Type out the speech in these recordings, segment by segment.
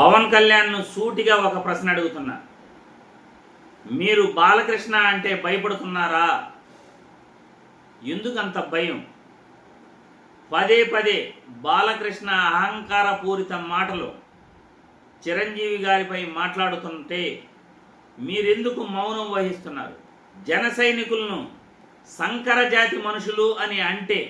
పవన్ కళ్యాణ్ను సూటిగా ఒక ప్రశ్న అడుగుతున్నా. మీరు బాలకృష్ణ అంటే భయపడుతున్నారా? ఎందుకంత భయం? పదే పదే బాలకృష్ణ అహంకారపూరిత మాటలు చిరంజీవి గారిపై మాట్లాడుతుంటే మీరెందుకు మౌనం వహిస్తున్నారు? జన సైనికులను సంకర జాతి మనుషులు అని అంటే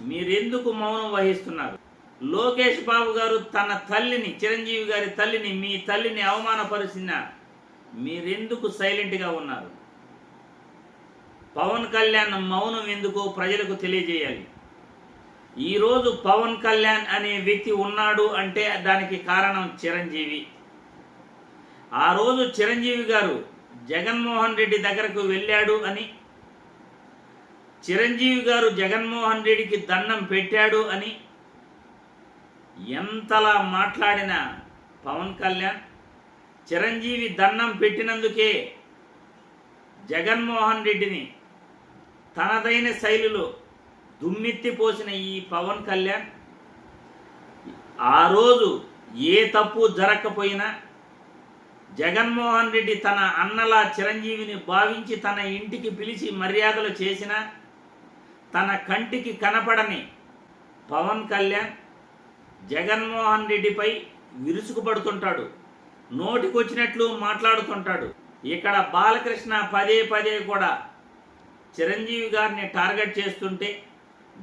మీరెందుకు మౌనం వహిస్తున్నారు? లోకేష్ బాబు గారు తన తల్లిని చిరంజీవి గారి తల్లిని మీ తల్లిని అవమానపరిచిన మీరెందుకు సైలెంట్గా ఉన్నారు? పవన్ కళ్యాణ్ మౌనం ఎందుకో ప్రజలకు తెలియజేయాలి. ఈరోజు పవన్ కళ్యాణ్ అనే వ్యక్తి ఉన్నాడు అంటే దానికి కారణం చిరంజీవి. ఆ రోజు చిరంజీవి గారు జగన్మోహన్ రెడ్డి దగ్గరకు వెళ్ళాడు అని చిరంజీవి గారు జగన్మోహన్ రెడ్డికి దండం పెట్టాడు అని ఎంతలా మాట్లాడిన పవన్ కళ్యాణ్ చిరంజీవి దండం పెట్టినందుకే జగన్మోహన్ రెడ్డిని తనదైన శైలిలో దుమ్మెత్తి పోసిన ఈ పవన్ కళ్యాణ్ ఆ రోజు ఏ తప్పు జరగకపోయినా జగన్మోహన్ రెడ్డి తన అన్నలా చిరంజీవిని భావించి తన ఇంటికి పిలిచి మర్యాదలు చేసిన తన కంటికి కనపడని పవన్ కళ్యాణ్ జగన్మోహన్ రెడ్డిపై విరుచుకుపడుతుంటాడు. నోటికొచ్చినట్లు మాట్లాడుతుంటాడు. ఇక్కడ బాలకృష్ణ పదే పదే కూడా చిరంజీవి గారిని టార్గెట్ చేస్తుంటే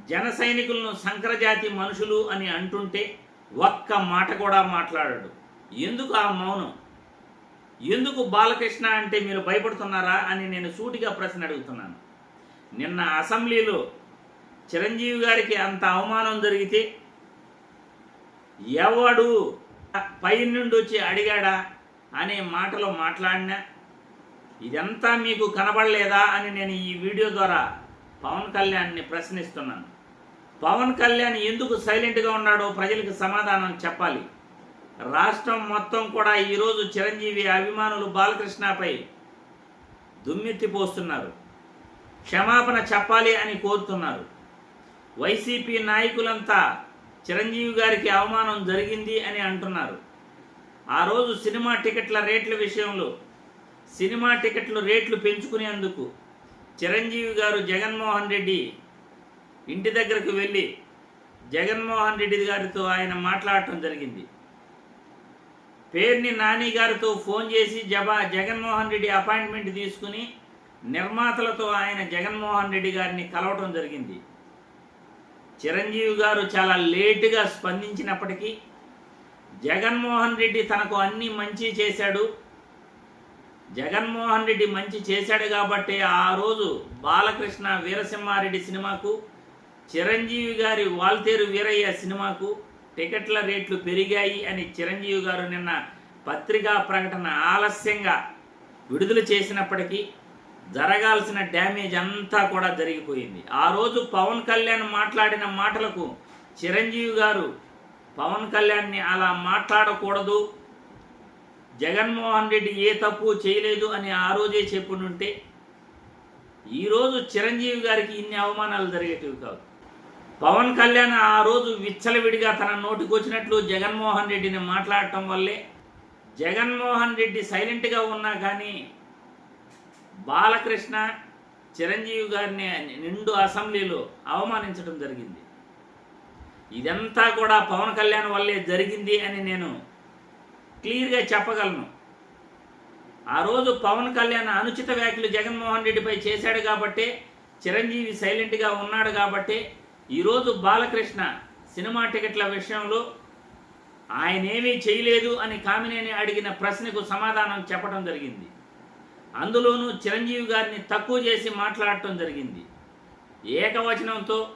జన సైనికులను సంకరజాతి మనుషులు అని అంటుంటే ఒక్క మాట కూడా మాట్లాడాడు. ఎందుకు ఆ మౌనం? ఎందుకు బాలకృష్ణ అంటే మీరు భయపడుతున్నారా అని నేను సూటిగా ప్రశ్న అడుగుతున్నాను. నిన్న అసెంబ్లీలో చిరంజీవి గారికి అంత అవమానం జరిగితే ఎవడు పై నుండి వచ్చి అడిగాడా అనే మాటలో మాట్లాడినా ఇదంతా మీకు కనబడలేదా? అని నేను ఈ వీడియో ద్వారా పవన్ కళ్యాణ్ని ప్రశ్నిస్తున్నాను. పవన్ కళ్యాణ్ ఎందుకు సైలెంట్గా ఉన్నాడో ప్రజలకు సమాధానం చెప్పాలి. రాష్ట్రం మొత్తం కూడా ఈరోజు చిరంజీవి అభిమానులు బాలకృష్ణపై దుమ్మెత్తిపోస్తున్నారు. క్షమాపణ చెప్పాలి అని కోరుతున్నారు. వైసీపీ నాయకులంతా చిరంజీవి గారికి అవమానం జరిగింది అని అంటున్నారు. ఆ రోజు సినిమా టికెట్ల రేట్ల విషయంలో సినిమా టికెట్లు రేట్లు పెంచుకునేందుకు చిరంజీవి గారు జగన్మోహన్ రెడ్డి ఇంటి దగ్గరకు వెళ్ళి జగన్మోహన్ రెడ్డి గారితో ఆయన మాట్లాడటం జరిగింది. పేర్ని నాని గారితో ఫోన్ చేసి జబా జగన్మోహన్ రెడ్డి అపాయింట్మెంట్ తీసుకుని నిర్మాతలతో ఆయన జగన్మోహన్ రెడ్డి గారిని కలవటం జరిగింది. చిరంజీవి గారు చాలా లేటుగా స్పందించినప్పటికీ జగన్మోహన్ రెడ్డి తనకు అన్ని మంచి చేశాడు. జగన్మోహన్ రెడ్డి మంచి చేశాడు కాబట్టి ఆ రోజు బాలకృష్ణ వీరసింహారెడ్డి సినిమాకు చిరంజీవి గారి వాల్తేరు వీరయ్య సినిమాకు టికెట్ల రేట్లు పెరిగాయి అని చిరంజీవి గారు నిన్న పత్రికా ప్రకటన ఆలస్యంగా విడుదల చేసినప్పటికీ జరగాల్సిన డ్యామేజ్ అంతా కూడా జరిగిపోయింది. ఆ రోజు పవన్ కళ్యాణ్ మాట్లాడిన మాటలకు చిరంజీవి గారు పవన్ కళ్యాణ్ని అలా మాట్లాడకూడదు జగన్మోహన్ రెడ్డి ఏ తప్పు చేయలేదు అని ఆ రోజే చెప్పుంటే ఈరోజు చిరంజీవి గారికి ఇన్ని అవమానాలు జరిగేటివి కాదు. పవన్ కళ్యాణ్ ఆ రోజు విచ్చలవిడిగా తన నోటికొచ్చినట్లు జగన్మోహన్ రెడ్డిని మాట్లాడటం వల్లే జగన్మోహన్ రెడ్డి సైలెంట్గా ఉన్నా కానీ బాలకృష్ణ చిరంజీవి గారిని నిండు అసెంబ్లీలో అవమానించడం జరిగింది. ఇదంతా కూడా పవన్ కళ్యాణ్ వల్లే జరిగింది అని నేను క్లియర్గా చెప్పగలను. ఆ రోజు పవన్ కళ్యాణ్ అనుచిత వ్యాఖ్యలు జగన్మోహన్ రెడ్డిపై చేశాడు కాబట్టే చిరంజీవి సైలెంట్గా ఉన్నాడు కాబట్టి ఈరోజు బాలకృష్ణ సినిమా టికెట్ల విషయంలో ఆయనేమీ చేయలేదు అని కామినేని అడిగిన ప్రశ్నకు సమాధానం చెప్పడం జరిగింది. అందులోనూ చిరంజీవి గారిని తక్కువ చేసి మాట్లాడటం జరిగింది. ఏకవచనంతో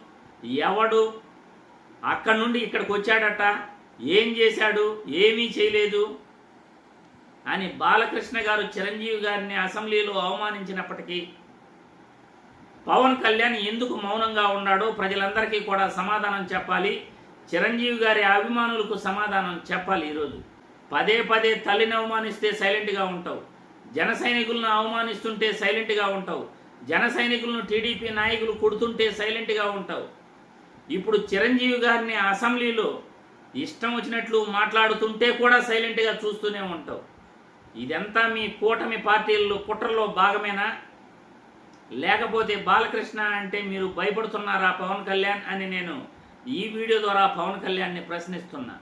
ఎవడు? అక్కడి నుండి ఇక్కడికి వచ్చాడట? ఏం చేశాడు? ఏమీ చేయలేదు? అని బాలకృష్ణ గారు చిరంజీవి గారిని అసెంబ్లీలో అవమానించినప్పటికీ పవన్ కళ్యాణ్ ఎందుకు మౌనంగా ఉన్నాడో ప్రజలందరికీ కూడా సమాధానం చెప్పాలి. చిరంజీవి గారి అభిమానులకు సమాధానం చెప్పాలి ఈరోజు. పదే పదే తల్లిని అవమానిస్తే సైలెంట్గా ఉంటావు. జన సైనికులను అవమానిస్తుంటే సైలెంట్గా ఉంటావు. జన సైనికులను టీడీపీ నాయకులు కొడుతుంటే సైలెంట్గా ఉంటావు. ఇప్పుడు చిరంజీవి గారిని అసెంబ్లీలో ఇష్టం వచ్చినట్లు మాట్లాడుతుంటే కూడా సైలెంట్గా చూస్తూనే ఉంటావు. ఇదంతా మీ కూటమి పార్టీల్లో కుట్రలో భాగమేనా? లేకపోతే బాలకృష్ణ అంటే మీరు భయపడుతున్నారా పవన్ కళ్యాణ్ అని నేను ఈ వీడియో ద్వారా పవన్ కళ్యాణ్ని ప్రశ్నిస్తున్నా.